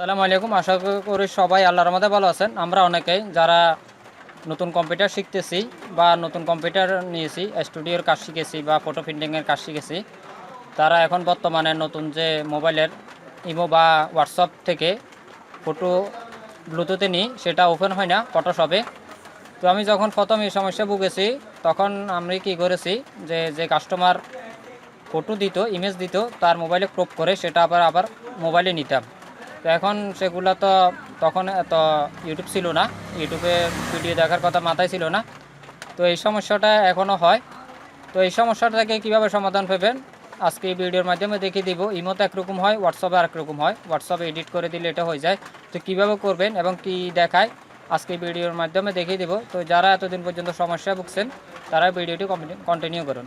সালামু আলাইকুম। আশা করি সবাই আল্লাহর রহমতে ভালো আছেন। আমরা অনেকেই যারা নতুন কম্পিউটার শিখতেছি বা নতুন কম্পিউটার নিয়েছি, স্টুডিওর কাজ শিখেছি বা ফটো প্রিন্টিংয়ের কাজ শিখেছি, তারা এখন বর্তমানে নতুন যে মোবাইলের ইমো বা হোয়াটসঅ্যাপ থেকে ফটো ব্লুটুথে নিই, সেটা ওপেন হয় না ফটোশপে তো আমি যখন প্রথম এই সমস্যা ভুগেছি, তখন আমি কি করেছি যে যে কাস্টমার ফটো দিত ইমেজ দিত, তার মোবাইলে ক্রপ করে, সেটা আবার আবার মোবাইলে নিতাম। তো এখন সেগুলো তো তখন এত ইউটিউব ছিল না। ইউটিউবে ভিডিও দেখার কথা মাথায় ছিল না। তো এই সমস্যাটা এখনও হয়। তো এই সমস্যাটাকে কীভাবে সমাধান পাবেন? আজকে এই ভিডিওর মাধ্যমে দেখিয়ে দিব। ইমোতে একরকম হয় হোয়াটসঅ্যাপে আরেক রকম হয়। হোয়াটসঅ্যাপে এডিট করে দিলে এটা হয়ে যায়। তো কীভাবে করবেন এবং কি দেখায়? আজকে ভিডিওর মাধ্যমে দেখিয়ে দিব। তো যারা এতদিন পর্যন্ত সমস্যা ভুগছেন, তারা ভিডিওটি কন্টিনিউ করুন।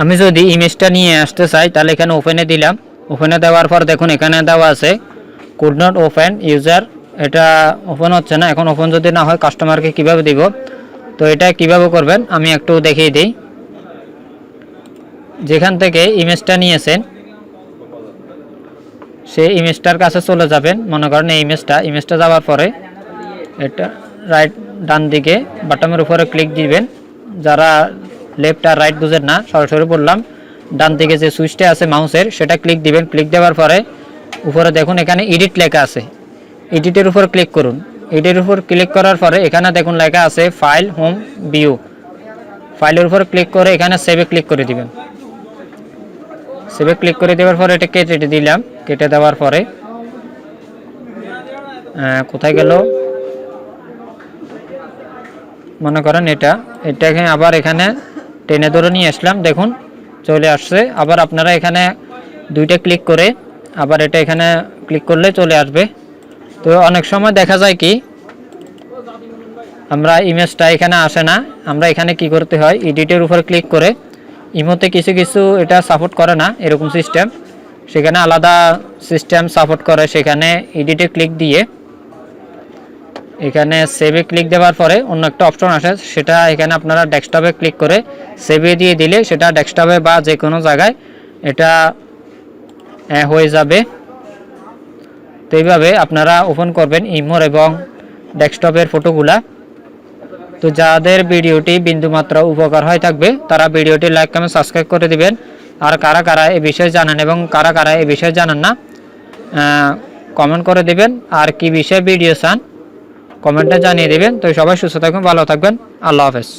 আমি যদি ইমেজটা নিয়ে আসতে চাই, তাহলে এখানে ওপেনে দিলাম। ওপেনে দেওয়ার পর দেখুন, এখানে দেওয়া আছে কুড নট ওপেন ইউজার এটা ওপেন হচ্ছে না, এখন ওপেন যদি না হয় কাস্টমারকে কীভাবে দিব? তো এটা কীভাবে করবেন? আমি একটু দেখিয়ে দিই। যেখান থেকে ইমেজটা নিয়েছেন, সেই ইমেজটার কাছে চলে যাবেন। মনে করেন এই ইমেজটা ইমেজটা যাওয়ার পরে এটা রাইট ডান দিকে বাটমের উপরে ক্লিক দিবেন। যারা লেফট আর রাইট বুঝেন না, সরাসরি বললাম ডান দিকে যে সুইচটা আছে মাউসের, সেটা ক্লিক দিবেন। ক্লিক দেওয়ার পরে উপরে দেখুন, এখানে এডিট লেখা আছে। এডিটের উপর ক্লিক করুন। এডিটের উপর ক্লিক করার পরে এখানে দেখুন লেখা আছে ফাইল হোম ভিউ ফাইলের উপর ক্লিক করে এখানে সেভে ক্লিক করে দিবেন। সেভে ক্লিক করে দেওয়ার পরে এটা কেটে দিলাম। কেটে দেওয়ার পরে কোথায় গেল? মনে করেন এটা। এটাকে আবার এখানে টেনে ধরে নিয়ে আসলাম। দেখুন চলে আসছে। আবার আপনারা এখানে দুইটা ক্লিক করে আবার এটা এখানে ক্লিক করলে চলে আসবে। তো অনেক সময় দেখা যায় কি, আমরা ইমেজটা এখানে আসে না। আমরা এখানে কি করতে হয় এডিটের উপর ক্লিক করে ইমোতে কিছু কিছু এটা সাপোর্ট করে না, এরকম সিস্টেম সেখানে আলাদা সিস্টেম সাপোর্ট করে, সেখানে এডিটে ক্লিক দিয়ে এখানে সেভে ক্লিক দেওয়ার পরে অন্য একটা অপশন আসে, সেটা এখানে আপনারা ডেস্কটপে ক্লিক করে সেভে দিয়ে দিলে সেটা ডেস্কটপে বা যে কোনো জায়গায় এটা হয়ে যাবে। তো এইভাবে আপনারা ওপেন করবেন ইমোর এবং ডেস্কটপের ফটোগুলা তো যাদের ভিডিওটি বিন্দুমাত্র উপকার হয় থাকবে, তারা ভিডিওটি লাইক কমেন্ট সাবস্ক্রাইব করে দিবেন। আর কারা কারা এই বিষয়ে জানেন এবং কারা কারা এই বিষয়ে জানেন না কমেন্ট করে দিবেন। আর কি বিষয়ে ভিডিও চান কমেন্টে জানিয়ে দেবেন। তো সবাই সুস্থ থাকবেন ভালো থাকবেন। আল্লাহ হাফেজ।